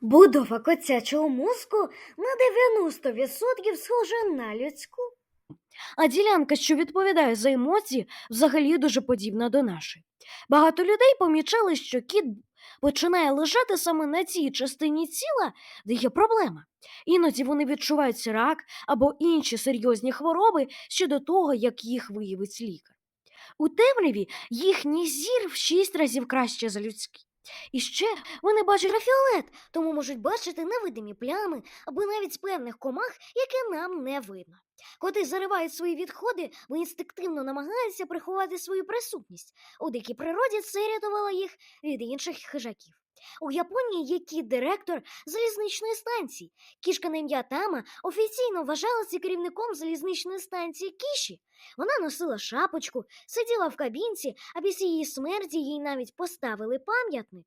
Будова котячого мозку на 90% схожа на людську. А ділянка, що відповідає за емоції, взагалі дуже подібна до нашої. Багато людей помічали, що кіт починає лежати саме на цій частині тіла, де є проблема. Іноді вони відчувають рак або інші серйозні хвороби ще до того, як їх виявить лікар. У темряві їхній зір в шість разів краще за людський. І ще вони бачать рафіолет, тому можуть бачити невидимі плями або навіть певних комах, які нам не видно. Коти заривають свої відходи, бо інстинктивно намагаються приховати свою присутність. У дикій природі це рятувало їх від інших хижаків. У Японії є кіт-директор залізничної станції. Кішка на ім'я Тама офіційно вважалася керівником залізничної станції Кіші. Вона носила шапочку, сиділа в кабінці, а після її смерті їй навіть поставили пам'ятник.